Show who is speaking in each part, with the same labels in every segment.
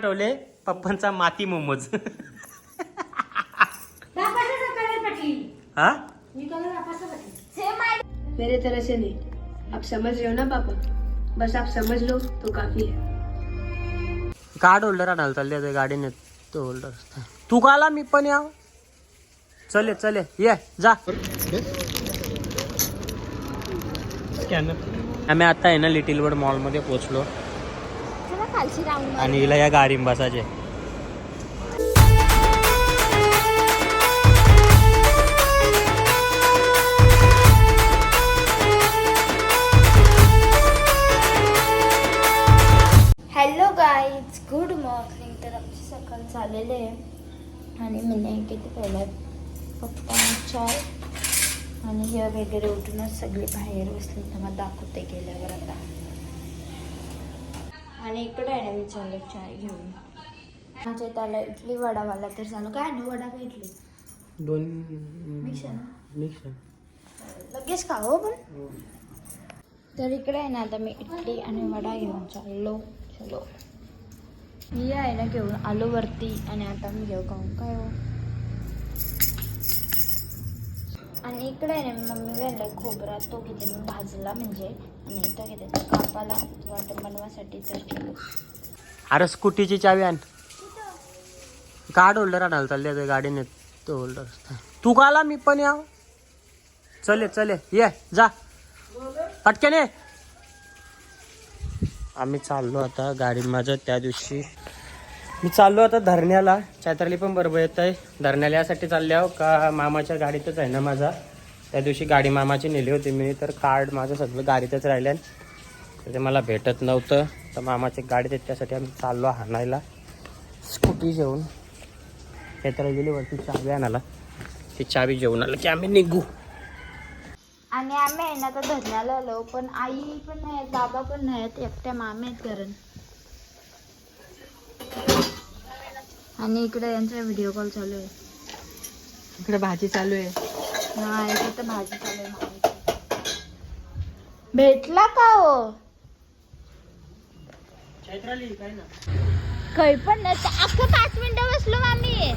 Speaker 1: ठेवले पप्पांचा माती मोमोज. हा?
Speaker 2: मेरे तरह से नहीं. आप समझ रहे हो ना पापा? बस आप समझ लो तो काफी है.
Speaker 1: कार्ड होल्डर आणायला चालले ते गाडीने तो होल्डर तू का आला? मी पण याव. चले चले ये जा. आम्ही आता आहे ना लिटिल वर्ड मॉलमध्ये आणि हिला या गाडी बसायचे.
Speaker 3: हॅलो गाईज गुड मॉर्निंग तर आमची सकाळ झालेले आहे. आणि मी नाही किती पहिला पप्पा चाय आणि हे वगैरे उठूनच सगळे बाहेर बसले. तर मला दाखवते गेल्यावर आता. आणि इकडे आहे ना मी चालू चाय घेऊन. म्हणजे त्याला इडली वडा वाला तर चालू काय ना वडा का इडली?
Speaker 1: दोन
Speaker 3: मिक्स आहे ना?
Speaker 1: मिक्स
Speaker 3: लगेच का हो पण. तर इकडे आहे ना आता मी इडली आणि वडा घेऊन चाललो. चलो. मी आहे ना घेऊन आलो वरती आणि आता मी घेऊ खाऊन. काय हो? आणि इकडे आहे मम्मी वेळेला खोबरा तो घेते मी भाजला म्हणजे आणि इथं घेते तो कापाला वाटण बनवासाठी तर
Speaker 1: अरे स्कूटीची चावी आण. कार्ड होल्डर आणायला चालले ते गाडीने तो होल्डर तू काला मी पण याव. चले चले ये जा. पटकन ये. आम्ही चाललो आता गाडी माझं त्या दिवशी. मी चाललो आता धरण्याला. चैत्राली पण बरोबर येत आहे धरण्याला यासाठी चालले आहो का मामाच्या गाडीतच आहे ना माझा. त्या दिवशी गाडी मामाची नेली होती मी तर कार्ड माझं सगळं गाडीतच राहिलं तर ते मला भेटत नव्हतं. तर मामाची गाडी देत त्यासाठी आम्ही चाललो हाणायला स्कूटी घेऊन. चैत्राला गेलीवरती चावी आणाला ती चावी घेऊन आलं की आम्ही निघू.
Speaker 3: आणि आम्ही आहे ना तर धरण्याला आलो पण आई पण नाही आहेत, बाबा पण नाही आहेत एकट्या मामे आहेत कारण आणि इकडे यांचा व्हिडिओ कॉल चालू आहे
Speaker 2: इकडे भाजी चालू आहे
Speaker 3: हा इथे तर भाजी चालू आहे. भेटला का हो
Speaker 1: चैत्राली काय ना
Speaker 3: काही पण नाही अख्खं पाच मिनिटं बसलो मामी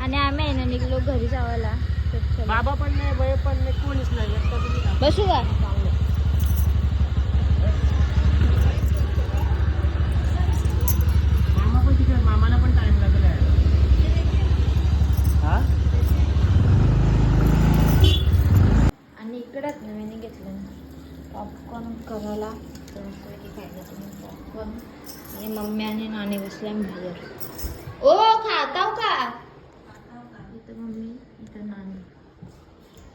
Speaker 3: आणि आम्ही आहे ना निघलो घरी जावायला तर चला.
Speaker 1: बाबा पण नाही वय पण नाही कोणीच नाही.
Speaker 3: बसू का
Speaker 1: मामा पण तिकडे मामाला पण टाइम लागला हा
Speaker 3: आणि इकडेच नवीन घेतलं पॉपकॉर्न करायला तर मस्तपैकी खायला तुम्ही पॉपकॉर्न आणि मम्मी आणि नाणी बसल्या बाहेर ओ खाताव का?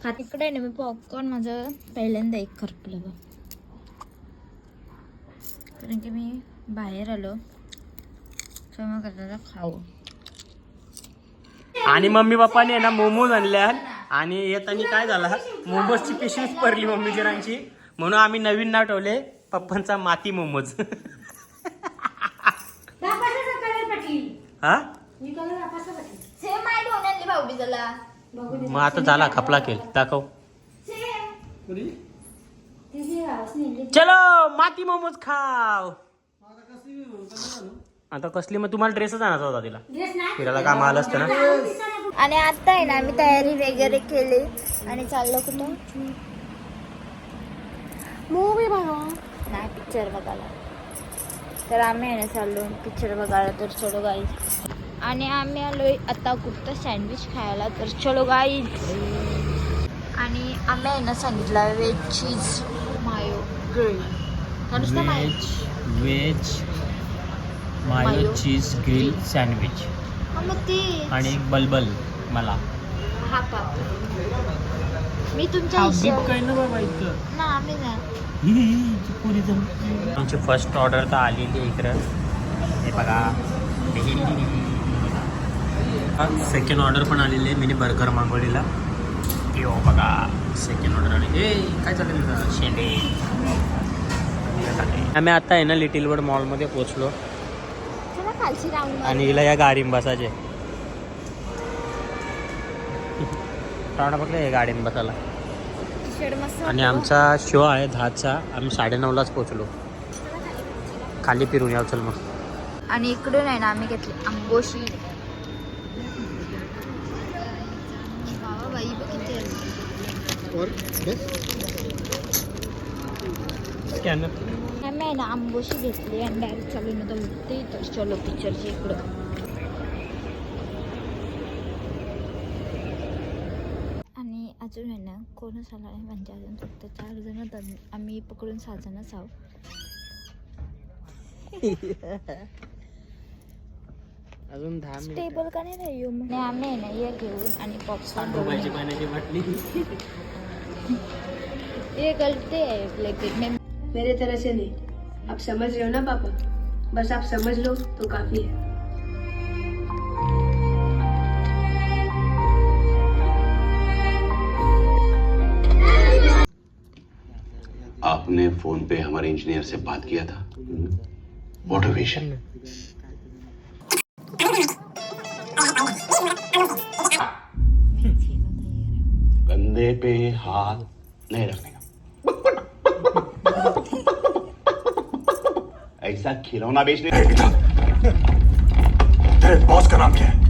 Speaker 3: खात इकडे ना मी पॉपकॉर्न माझं पहिल्यांदा एक खरपलं बघ. कारण की मी बाहेर आलो स्वयंपाक करायला खाऊ.
Speaker 1: आणि मम्मी पप्पाने आहे ना मोमोज आणल्या आणि येताना काय झाला? मोमोजची पिशवीच पडली मम्मी जरांची. म्हणून आम्ही नवीन नाव ठेवले पप्पांचा माती मोमोज. हा?
Speaker 3: सेम
Speaker 1: मग आता झाला खपला केल दाखव. चलो माती मोमोज खाव आता कसली मग तुम्हाला ड्रेसच आणायचा होता तिला. फिरायला काम आलं असतं ना.
Speaker 3: आणि आता आहे ना आम्ही तयारी वगैरे केली. आणि चाललो कुठं? मूवी बघा. नाही पिक्चर बघायला. तर आम्ही आहे ना चाललो. पिक्चर बघायला तर चलो गाई आणि आम्ही आलोय आता कुठं सँडविच खायला तर चलो गाई आणि आम्ही आहे ना सांगितलं veg cheese mayo grill
Speaker 1: veg
Speaker 3: mayo
Speaker 1: cheese grill sandwich
Speaker 3: मग ती
Speaker 1: आणि बलबल मला.
Speaker 3: हा मी तुमच्या हिशोब
Speaker 1: ना बाबा इतकं
Speaker 3: ना आम्ही ना.
Speaker 1: आमची फर्स्ट ऑर्डर तर आलेली आहे इकडं. हे बघा सेकंड ऑर्डर पण आलेली आहे. मिनी बर्गर मागवलेला. यो बघा सेकंड ऑर्डर आली. ए काय चालेल शेंडे. आम्ही आता आहे ना लिटिल वर्ड मॉलमध्ये पोचलो
Speaker 3: चला खालची राऊंड
Speaker 1: आणि हिला या गाडीन प्राणा बघले गाडीन बसायला. आणि. आमचा शो आहे दहाचा. आम्ही साडेनऊलाच पोचलो खाली फिरून याव चल मग.
Speaker 3: आणि इकडून आहे ना आम्ही घेतली आंबोशी. आहे.
Speaker 1: स्कॅनर
Speaker 3: आम्ही आहे ना आंबोशी घेतली आणि डायरेक्ट उठते तर चलो पिक्चरच्या इकडं आणि अजून आहे ना कोणच आला नाही म्हणजे अजून फक्त चार जण आम्ही पकडून सहा जणच आहोत
Speaker 1: अजून दहा मिनिट.
Speaker 3: टेबल का नाही मग? नाही आम्ही आहे ना ये घेऊन आणि पॉपकॉर्न
Speaker 1: पाण्याची बाटली
Speaker 3: ये गलते है लेकिन मैं
Speaker 2: मेरे तरह से नहीं। आप समझ रहे हो ना पापा? बस आप समझ लो तो काफी है।
Speaker 4: आपने फ़ोन पे हमारे इंजीनियर से बात किया था? वॉट अ विशन कंधे पे हाथ नहीं रखने। का ऐसा खिलौना बेचने
Speaker 5: बॉस का नाम क्या है?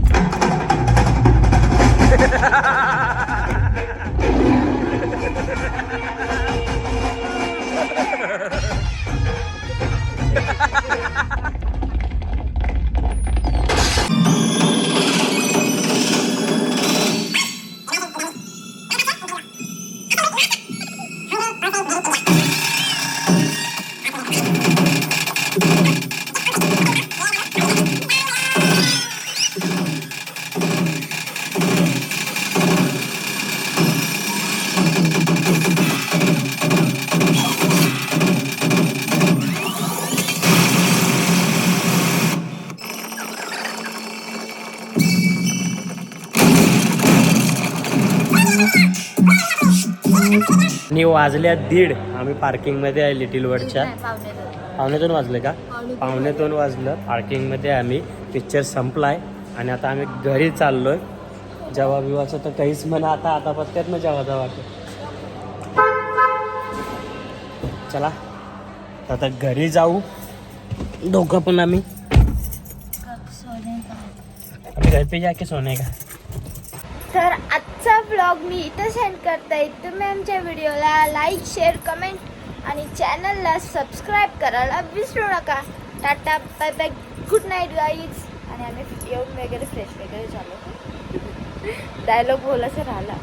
Speaker 1: आणि वाजल्या दीड. आम्ही पार्किंगमध्ये आहे लिटिल वर्डच्या
Speaker 3: पावणे दोन.
Speaker 1: वाजले का?
Speaker 3: पावणे दोन.
Speaker 1: वाजलं. पार्किंगमध्ये आम्ही पिक्चर संपलाय. आणि आता आम्ही घरी चाललोय. जेव्हा बिवाचं तर काहीच म्हणा आता आता पत्त्यात ना जेव्हा जेव्हा चला. आता घरी जाऊ. दोघं पण आम्ही. घर पे जाके सोने का?
Speaker 3: तर आजचा ब्लॉग मी इथं सेंड करते. तुम्ही आमच्या व्हिडिओला लाईक शेअर कमेंट आणि चॅनलला सबस्क्राईब करायला विसरू नका. Tata bye bye good night guys आणि आम्ही येऊन वगैरे फ्रेश वगैरे झालो. डायलॉग बोलायचं राहिला.